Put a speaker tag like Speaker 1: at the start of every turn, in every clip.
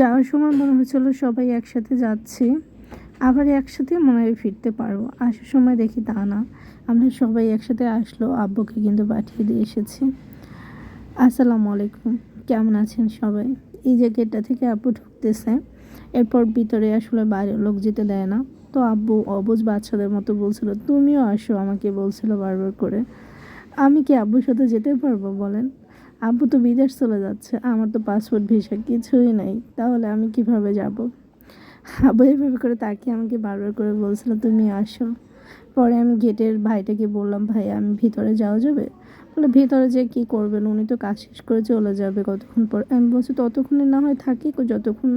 Speaker 1: যাওয়ার সময় মনে হচ্ছিল সবাই একসাথে যাচ্ছি। আবার একসাথে মনে হয় ফিরতে পারব। আসার সময় দেখি তা না। আমরা সবাই একসাথে আসলো, আব্বুকে কিন্তু পাঠিয়ে দিয়ে এসেছি। আসসালামু আলাইকুম। কেমন আছেন সবাই? এই যে গেটটা থেকে আব্বু ঢুকতেছে, এরপর ভিতরে আসলে বাইরের লোক যেতে দেয় না। তো আব্বু অবুজ বাচ্চাদের মতো বলছিল, তুমিও আসো, আমাকে বলছিল বারবার করে। আমি কি আব্বুর সাথে যেতে পারব? বলেন। আব্বু তো বিদেশ চলে যাচ্ছে, আমার তো পাসপোর্ট ভিসা কিছুই নাই, তাহলে আমি কীভাবে যাব? আব্বু এভাবে করে তাকে আমাকে বারবার করে বলছিল, তুমি আসো। পরে আমি গেটের ভাইটাকে বললাম, ভাই, আমি ভিতরে যাওয়া যাবে? বলে, ভিতরে যে কি করবেন? উনি তো কাজ শেষ করে চলে যাবে কতক্ষণ পর? আমি বলছি, ততক্ষণে না হয় থাকি, যতক্ষণ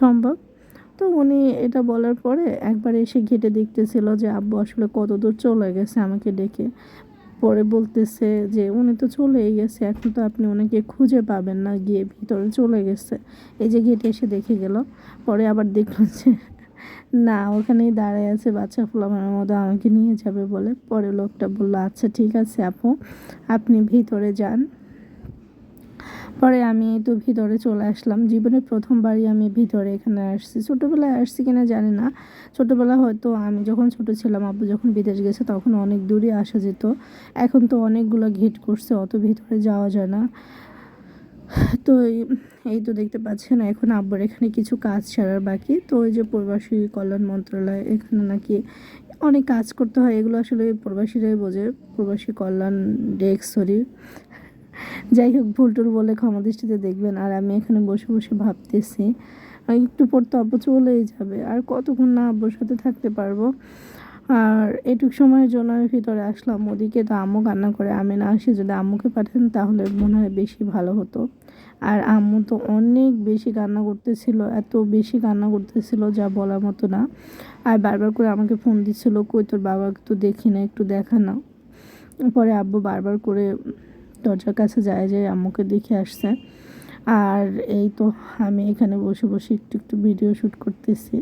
Speaker 1: সম্ভব। তো উনি এটা বলার পরে একবার এসে ঘেটে দেখতেছিল যে আব্বু আসলে কত দূর চলে গেছে আমাকে ডেকে। পরে বলতেছে যে, উনি তো চলেই গেছে, এখন তো আপনি ওনাকে খুঁজে পাবেন না, গিয়ে ভিতরে চলে গেছে। এই যে গেটে এসে দেখে গেল। পরে আবার দেখল যে, না, ওখানেই দাঁড়ায় আছে বাচ্চা ফুলামানের মতো, আমাকে নিয়ে যাবে বলে। পরে লোকটা বলল আচ্ছা ঠিক আছে আপু, আপনি ভিতরে যান। পরে আমি তো ভিতরে চলে আসলাম। জীবনের প্রথমবারই আমি ভিতরে এখানে আসছি। ছোটোবেলায় আসছি কিনা জানি না। ছোটোবেলা হয়তো আমি যখন ছোট ছিলাম, আব্বু যখন বিদেশ গেছে, তখন অনেক দূরে আসা যেত। এখন তো অনেকগুলো ঘিট করছে, অত ভিতরে যাওয়া যায় না। তো এই তো দেখতে পাচ্ছেন, এখন আব্বুর এখানে কিছু কাজ ছাড়ার বাকি। তো ওই যে প্রবাসী কল্যাণ মন্ত্রণালয়, এখানে নাকি অনেক কাজ করতে হয়। এগুলো আসলে প্রবাসীরাই বোঝে। প্রবাসী কল্যাণ ডেস্ক, সরি। যাই হোক ভুল টুল বলে ক্ষমা দৃষ্টিতে দেখবেন। আর আমি এখানে বসে বসে ভাবতেছি একটু পর তো আব্বু চলেই যাবে। আর কতক্ষণ না আব্বুর সাথে থাকতে পারব? আর এটুক সময়ের জন্য আমি ভিতরে আসলাম। ওদিকে তো আম্মু কান্না করে, আমি না আসি যদি আম্মুকে পাঠান তাহলে মনে হয় বেশি ভালো হতো। আর আম্মু তো অনেক বেশি কান্না করতেছিল, এত বেশি কান্না করতেছিল যা বলার মতো না। আর বারবার করে আমাকে ফোন দিচ্ছিল, কই তোর বাবাকে তো দেখি না, একটু দেখা না পরে আব্বু বারবার করে দরজার কাছে যায়, যে আম্মুকে দেখে আসছে। আর এই তো আমি এখানে বসে বসে একটু একটু ভিডিও শ্যুট করতেছি।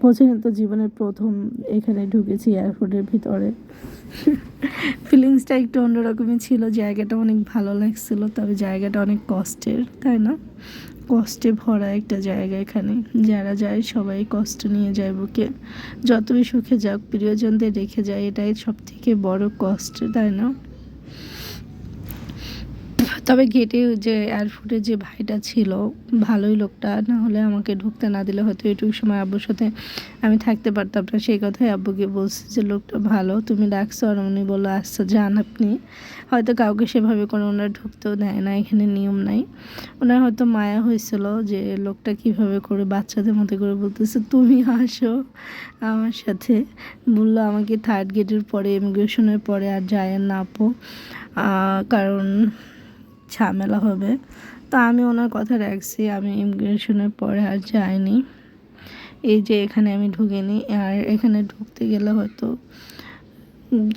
Speaker 1: পৌঁছানো তো জীবনের প্রথম এখানে ঢুকেছি এয়ারপোর্টের ভিতরে। ফিলিংসটা একটু অন্যরকমই ছিল, জায়গাটা অনেক ভালো লাগছিল, তবে জায়গাটা অনেক কষ্টের, তাই না? কষ্টে ভরা একটা জায়গা এখানে। যারা যায় সবাই কষ্ট নিয়ে যায় বুকে। যতই সুখে যাক, প্রিয়জনদের রেখে যায়, এটাই সব থেকে বড় কষ্ট, তাই না? তবে গেটে যে এয়ারপোর্টে যে ভাইটা ছিল, ভালোই লোকটা, না হলে আমাকে ঢুকতে না দিলে হয়তো এটুকু সময় আব্বুর সাথে আমি থাকতে পারতাম না। সেই কথাই আব্বুকে বলছি যে, লোকটা ভালো, তুমি ডাকছো? আর উনি বলল আচ্ছা যান আপনি। হয়তো কাউকে সেভাবে কোনো ওনারা ঢুকতেও দেয় না, এখানে নিয়ম নাই। ওনার হয়তো মায়া হয়েছিল যে, লোকটা কীভাবে করে বাচ্চাদের মতো করে বলতেছে, তুমি আসো আমার সাথে। বলল, আমাকে থার্ড গেটের পরে ইমিগ্রেশনের পরে আর যায় না আপু। কারণ ঝামেলা হবে। তো আমি ওনার কথা রাখছি, আমি ইমিগ্রেশনের পরে আর যাইনি। এই যে এখানে আমি ঢুকিনি, আর এখানে ঢুকতে গেলে হয়তো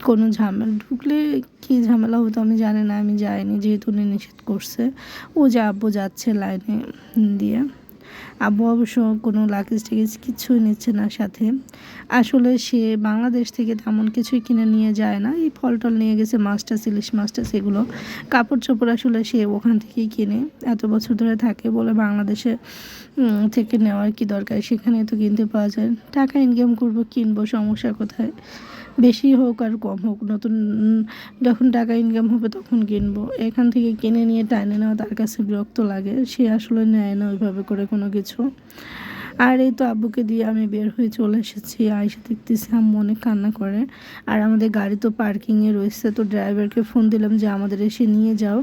Speaker 1: কোনো ঝামেলা, ঢুকলে কী ঝামেলা হতো আমি জানি না, আমি যাইনি যেহেতু উনি নিষেধ করছে। ও যে আব্বু যাচ্ছে লাইনে দিয়ে। আব্বু অবশ্য কোনো লাগেজ টেগেজ কিছুই নিচ্ছে না সাথে। আসলে সে বাংলাদেশ থেকে তেমন কিছুই কিনে নিয়ে যায় না। এই ফল টল নিয়ে গেছে মাছটা ইলিশ মাছটা সেগুলো কাপড় চোপড় আসলে সে ওখান থেকেই কিনে। এত বছর ধরে থাকে বলে বাংলাদেশে থেকে নেওয়ার কি দরকার? সেখানে তো কিনতে পাওয়া যায়। টাকা ইনকাম করব, কিনবো, সমস্যা কোথায়? বেশি হোক আর কম হোক, নতুন যখন টাকা ইনকাম হবে তখন কিনবো। এখান থেকে কিনে নিয়ে টাইনে নেওয়া তার কাছে বিরক্ত লাগে, সে আসলে নেয় না ওইভাবে করে কোনো কিছু। আর এই তো আব্বুকে দিয়ে আমি বের হয়ে চলে এসেছি আইসে দেখতেছি আম্মু অনেক কান্না করে। আর আমাদের গাড়ি তো পার্কিংয়ে রয়েছে, তো ড্রাইভারকে ফোন দিলাম যে আমাদের এসে নিয়ে যাও।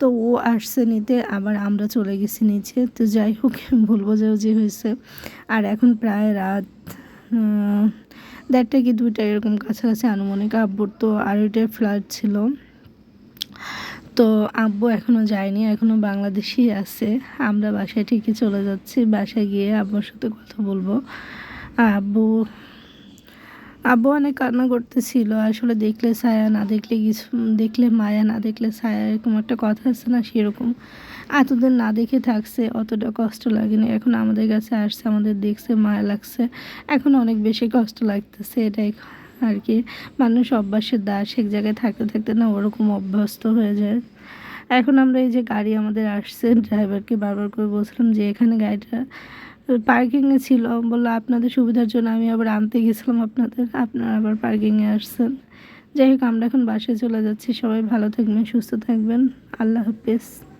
Speaker 1: তো ও আসছে নিতে, আবার আমরা চলে গেছি নিচে। তো যাই হোক ভুল যে হয়েছে। আর এখন প্রায় রাত দেড়টা কি দুইটা এরকম কাছাকাছি আনুমানিক আব্বুর? তো আড়াইটায় ফ্লাইট ছিল। তো আব্বু এখনও যায়নি এখনও বাংলাদেশেই আছে। আমরা বাসায় ঠিকই চলে যাচ্ছি, বাসায় গিয়ে আব্বুর সাথে কথা বলব। আব্বু আব্বু অনেক কান্না করতেছিল। আসলে দেখলে ছায়া, না দেখলে কিছু, দেখলে মায়া, না দেখলে ছায়া এরকম একটা কথা আছে না সেরকম। এতদিন না দেখে থাকছে, অতটা কষ্ট লাগেনি। এখন আমাদের কাছে আসছে, আমাদের দেখছে, মায়া লাগছে। এখন অনেক বেশি কষ্ট লাগতেছে, এটাই আর কি। মানুষ অভ্যাসের দাস, এক জায়গায় থাকতে থাকতে না ওরকম অভ্যস্ত হয়ে যায়। এখন আমরা এই যে গাড়ি আমাদের আসছে ড্রাইভারকে বারবার করে বলছিলাম যে এখানে গাড়িটা পার্কিংয়ে ছিল। বলল, আপনাদের সুবিধার জন্য আমি আবার আনতে গেছিলাম আপনাদের। আপনারা আবার পার্কিংয়ে আসছেন। যাই হোক, আমরা এখন বাসায় চলে যাচ্ছি। সবাই ভালো থাকবেন, সুস্থ থাকবেন। আল্লাহ হাফেজ।